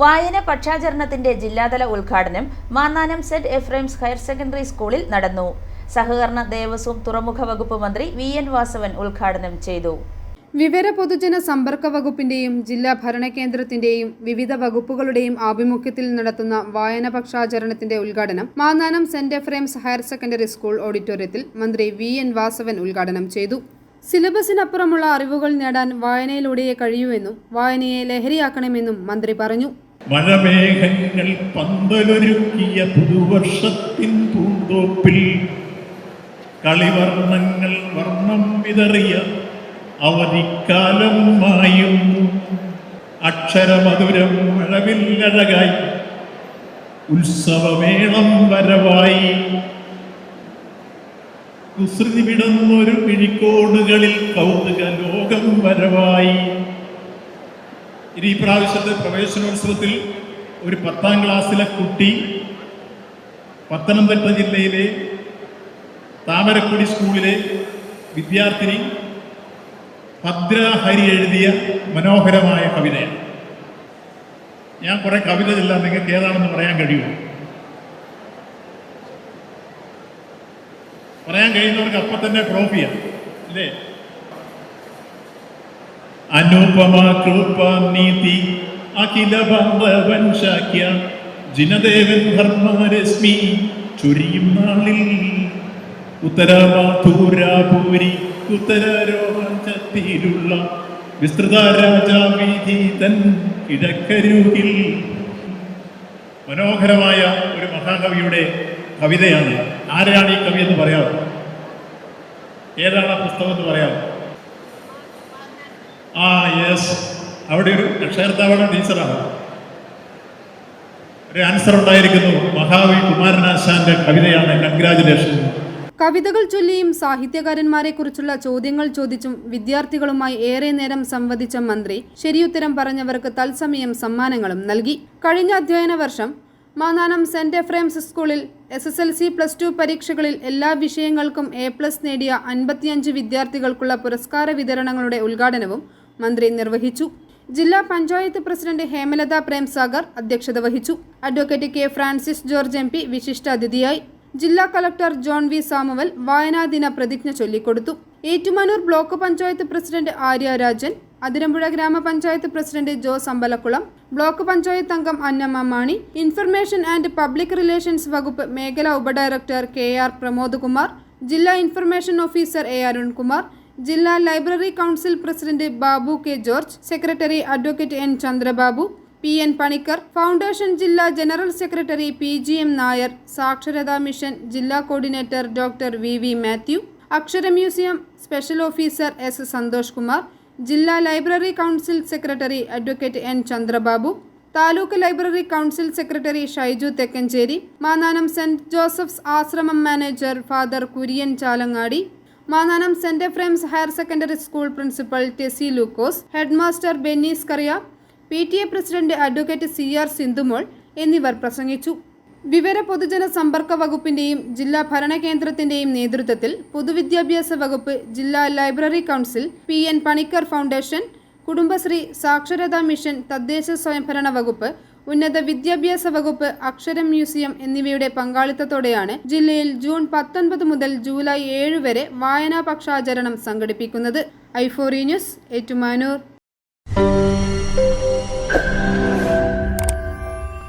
വായന പക്ഷാചരണത്തിന്റെ ജില്ലാതല ഉദ്ഘാടനം Mannanam saint Ephrem's higher secondary സ്കൂളിൽ നടന്നു. സഹകരണ ദേവസ്വം തുറമുഖ വകുപ്പ് മന്ത്രി വി എൻ വാസവൻ ഉദ്ഘാടനം ചെയ്തു. വിവര പൊതുജന സമ്പർക്ക വകുപ്പിന്റെയും ജില്ലാ ഭരണകേന്ദ്രത്തിന്റെയും വിവിധ വകുപ്പുകളുടെയും ആഭിമുഖ്യത്തിൽ നടത്തുന്ന വായനപക്ഷാചരണത്തിന്റെ ഉദ്ഘാടനം Mannanam saint Ephrem's higher secondary school ഓഡിറ്റോറിയത്തിൽ മന്ത്രി വി എൻ വാസവൻ ഉദ്ഘാടനം ചെയ്തു. സിലബസിനപ്പുറമുള്ള അറിവുകൾ നേടാൻ വായനയിലൂടെയേ കഴിയൂവെന്നും വായനയെ ലഹരിയാക്കണമെന്നും മന്ത്രി പറഞ്ഞു. മഴമേഘങ്ങൾ പന്തലൊരുക്കിയ പുതുവർഷത്തിൻ പൂന്തോപ്പിൽ കളിവർണങ്ങൾ വർണം വിതറിയ അവധിക്കാലം മായുന്നു അക്ഷരമധുരം മഴവില്ലഴകായി ഉത്സവമേളം വരവായി. കുസൃതി വിടുന്നൊരു പിഴിക്കോടുകളിൽ കൗതുക ലോകം വരവായി. ഇനി ഈ പ്രാവശ്യത്തെ പ്രവേശനോത്സവത്തിൽ ഒരു പത്താം ക്ലാസ്സിലെ കുട്ടി പത്തനംതിട്ട ജില്ലയിലെ താമരക്കുടി സ്കൂളിലെ വിദ്യാർത്ഥിനി ഭദ്രഹരി എഴുതിയ മനോഹരമായ കവിതയാണ്. ഞാൻ കുറെ കവിത ചെല്ലാം നിങ്ങൾക്ക് ഏതാണെന്ന് പറയാൻ കഴിയുമോ? പറയാൻ കഴിയുന്നവർക്ക് അപ്പം തന്നെ ട്രോഫിയാണ് അല്ലേ? അനുപമ കൃപ നീതി അഖില വംശാഖ്യ ജിനദേവൻ ധർമ്മരശ്മി ചുരിയും നാളിൽ. ഉത്തരമാധൂരാപൂരി ഉത്തരരോഹത്തിലുള്ള വിസ്തൃത രാജാവിധീതൻ തൻ കിഴക്കരുകിൽ മനോഹരമായ ഒരു മഹാകവിയുടെ കവിതയാണ്. ആരാണ് ഈ കവി എന്ന് പറയാം ഏതാണ് ആ പുസ്തകം എന്ന് പറയാമോ? ആ യെസ് അവിടെ ഒരു രക്ഷകർത്താവാണ് ടീച്ചറാണ്. ഒരു ആൻസർ ഉണ്ടായിരിക്കുന്നു. മഹാവി കുമാരനാശാന്റെ കവിതയാണ് കൺഗ്രാചുലേഷൻ കവിതകൾ ചൊല്ലിയും സാഹിത്യകാരന്മാരെ കുറിച്ചുള്ള ചോദ്യങ്ങൾ ചോദിച്ചും വിദ്യാർത്ഥികളുമായി ഏറെ നേരം സംവദിച്ച മന്ത്രി ശരിയുത്തരം പറഞ്ഞവർക്ക് തത്സമയം സമ്മാനങ്ങളും നൽകി. കഴിഞ്ഞ അധ്യയന വർഷം മാന്നാനം സെന്റ് എഫ്രൈംസ് സ്കൂളിൽ S S L C plus two പരീക്ഷകളിൽ എല്ലാ വിഷയങ്ങൾക്കും എ പ്ലസ് നേടിയ അൻപത്തിയഞ്ച് വിദ്യാർത്ഥികൾക്കുള്ള പുരസ്കാര വിതരണങ്ങളുടെ ഉദ്ഘാടനവും മന്ത്രി നിർവഹിച്ചു. ജില്ലാ പഞ്ചായത്ത് പ്രസിഡന്റ് ഹേമലത പ്രേംസാഗർ അധ്യക്ഷത വഹിച്ചു. Advocate K Francis George M P വിശിഷ്ടാതിഥിയായി. ജില്ലാ കളക്ടർ ജോൺ വി സാമുവൽ വായനാദിന പ്രതിജ്ഞ ചൊല്ലിക്കൊടുത്തു. ഏറ്റുമാനൂർ ബ്ലോക്ക് പഞ്ചായത്ത് പ്രസിഡന്റ് ആര്യ രാജൻ അതിരമ്പുഴ ഗ്രാമപഞ്ചായത്ത് പ്രസിഡന്റ് ജോസ് അമ്പലക്കുളം ബ്ലോക്ക് പഞ്ചായത്ത് അംഗം Annamma Mani information and public relations വകുപ്പ് മേഖലാ ഉപഡയറക്ടർ കെ ആർ പ്രമോദ് കുമാർ ജില്ലാ ഇൻഫർമേഷൻ ഓഫീസർ എ അരുൺകുമാർ ജില്ലാ library council president Babu K George secretary advocate N Chandrababu P N Panicker foundation ജില്ലാ general secretary P G M Nair സാക്ഷരതാ mission ജില്ലാ coordinator doctor V V Mathew Akshara museum special officer S Santhosh Kumar ജില്ലാ library council secretary advocate N Chandrababu taluk library council secretary Shaiju Thekkanchery Mannanam saint Joseph's Ashram manager father Kurian Chalangadi Mannanam saint Ephraim's higher secondary school principal Tessy Lukose headmaster Bennis Kariya P T A president advocate C R Sindhumol എന്നിവർ പ്രസംഗിച്ചു. വിവര പൊതുജന സമ്പർക്ക വകുപ്പിന്റെയും ജില്ലാ ഭരണകേന്ദ്രത്തിന്റെയും നേതൃത്വത്തിൽ പൊതുവിദ്യാഭ്യാസ വകുപ്പ് ജില്ലാ library council P N Panicker foundation Kudumbashree സാക്ഷരതാ മിഷൻ തദ്ദേശ സ്വയംഭരണ വകുപ്പ് ഉന്നത വിദ്യാഭ്യാസ വകുപ്പ് അക്ഷരം മ്യൂസിയം എന്നിവയുടെ പങ്കാളിത്തത്തോടെയാണ് ജില്ലയിൽ ജൂൺ പത്തൊൻപത് മുതൽ ജൂലൈ ഏഴ് വരെ വായനാ പക്ഷാചരണം സംഘടിപ്പിക്കുന്നത്. ഐഫോറി ന്യൂസ് ഏറ്റുമാനൂർ.